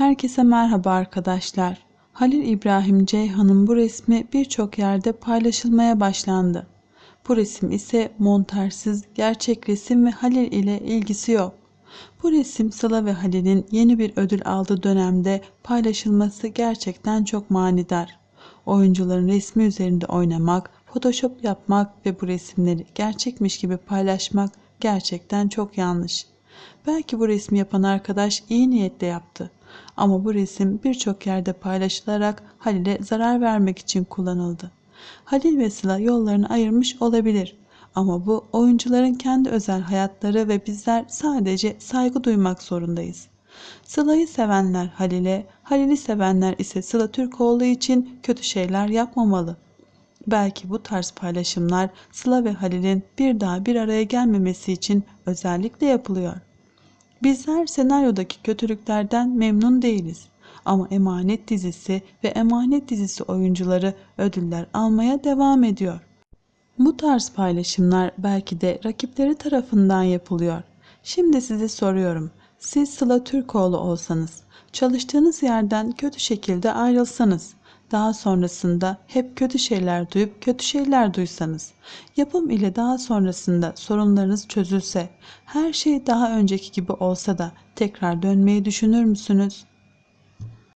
Herkese merhaba arkadaşlar. Halil İbrahim Ceyhan'ın bu resmi birçok yerde paylaşılmaya başlandı. Bu resim ise montarsız, gerçek resim ve Halil ile ilgisi yok. Bu resim Sıla ve Halil'in yeni bir ödül aldığı dönemde paylaşılması gerçekten çok manidar. Oyuncuların resmi üzerinde oynamak, photoshop yapmak ve bu resimleri gerçekmiş gibi paylaşmak gerçekten çok yanlış. Belki bu resmi yapan arkadaş iyi niyetle yaptı. Ama bu resim birçok yerde paylaşılarak Halil'e zarar vermek için kullanıldı. Halil ve Sıla yollarını ayırmış olabilir. Ama bu oyuncuların kendi özel hayatları ve bizler sadece saygı duymak zorundayız. Sıla'yı sevenler Halil'e, Halil'i sevenler ise Sıla Türkoğlu için kötü şeyler yapmamalı. Belki bu tarz paylaşımlar Sıla ve Halil'in bir daha bir araya gelmemesi için özellikle yapılıyor. Bizler senaryodaki kötülüklerden memnun değiliz. Ama Emanet dizisi ve Emanet dizisi oyuncuları ödüller almaya devam ediyor. Bu tarz paylaşımlar belki de rakipleri tarafından yapılıyor. Şimdi size soruyorum. Siz Sıla Türkoğlu olsanız, çalıştığınız yerden kötü şekilde ayrılsanız, daha sonrasında hep kötü şeyler duyup kötü şeyler duysanız, yapım ile daha sonrasında sorunlarınız çözülse, her şey daha önceki gibi olsa da tekrar dönmeyi düşünür müsünüz?